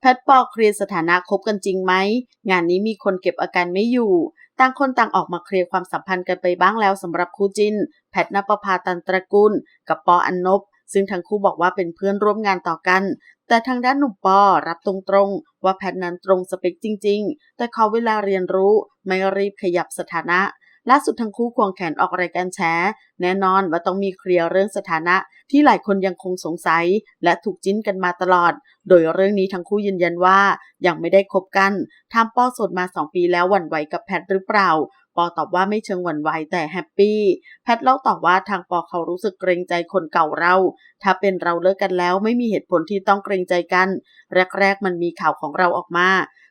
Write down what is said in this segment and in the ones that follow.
แพทปอเคลียร์สถานะคบกันจริงไหม งานนี้มีคนเก็บอาการไม่อยู่ ต่างคนต่างออกมาเคลียร์ความสัมพันธ์กันไปบ้างแล้วสำหรับคู่จิน แพทนปภาตันตระกูล กับปออันนบ ซึ่งทั้งคู่บอกว่าเป็นเพื่อนร่วมงานต่อกัน แต่ทางด้านหนุ่มปอรับตรงๆ ว่าแพทนั้นตรงสเปคจริง ๆ แต่ขอเวลาเรียนรู้ไม่รีบขยับสถานะ ล่าสุดทั้งคู่ควงแขนออกรายการแชร์แน่นอนว่าต้องมีเคลียร์เรื่องสถานะที่หลายคนยังคงสงสัย และถูกจิ้นกันมาตลอด โดยเรื่องนี้ทั้งคู่ยืนยันว่ายังไม่ได้คบกันทำป้อสดมา 2 ปีแล้วหวั่นไหวกับแพทหรือเปล่าปอตอบว่าไม่เชิงหวั่นไหวแต่แฮปปี้ แพทเล่าต่อว่าทางปอเขารู้สึกเกรงใจคนเก่าเรา ถ้าเป็นเราเลิกกันแล้วไม่มีเหตุผลที่ต้องเกรงใจกัน แรก ๆ มันมีข่าวของเราออกมา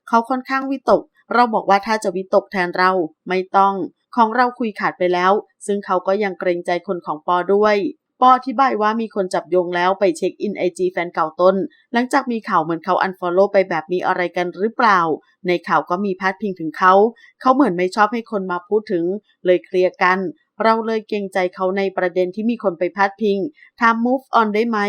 เขาค่อนข้างวิตก เราบอกว่าถ้าจะวิตกแทนเราไม่ต้อง ของเราคุยขาดไปแล้ว ซึ่งเขาก็ยังเกรงใจคนของปอด้วยปออธิบายว่ามีคนจับโยงแล้วไปเช็คอินไอจีแฟนเก่าต้น หลังจากมีข่าวเหมือนเขาอันฟอลโล่ไปแบบมีอะไรกันหรือเปล่า ในข่าวก็มีพาดพิงถึงเขา เขาเหมือนไม่ชอบให้คนมาพูดถึง เลยเคลียร์กัน เราเลยเกรงใจเขาในประเด็นที่มีคนไปพาดพิงทำ move on ได้ไหม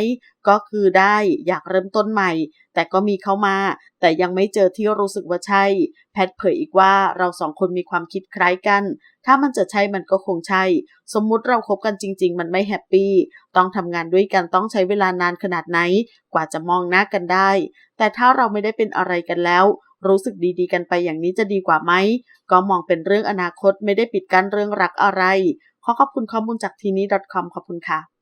ก็คือได้อยากเริ่มต้นใหม่ แต่ก็มีเขามา แต่ยังไม่เจอที่รู้สึกว่าใช่ แพทเผยอีกว่าเราสองคนมีความคิดคล้ายกัน ถ้ามันจะใช่มันก็คงใช่ สมมุติเราคบกันจริง ๆ มันไม่แฮปปี้ต้องทำงานด้วยกันต้องใช้เวลานานขนาดไหน กว่าจะมองหน้ากันได้ แต่ถ้าเราไม่ได้เป็นอะไรกันแล้ว รู้สึกดีๆ กันไปอย่างนี้จะดีกว่าไหม ก็มองเป็นเรื่องอนาคตไม่ได้ปิดกั้นเรื่องรักอะไร ขอขอบคุณข้อมูลจากทีนี้ .com ขอบคุณค่ะ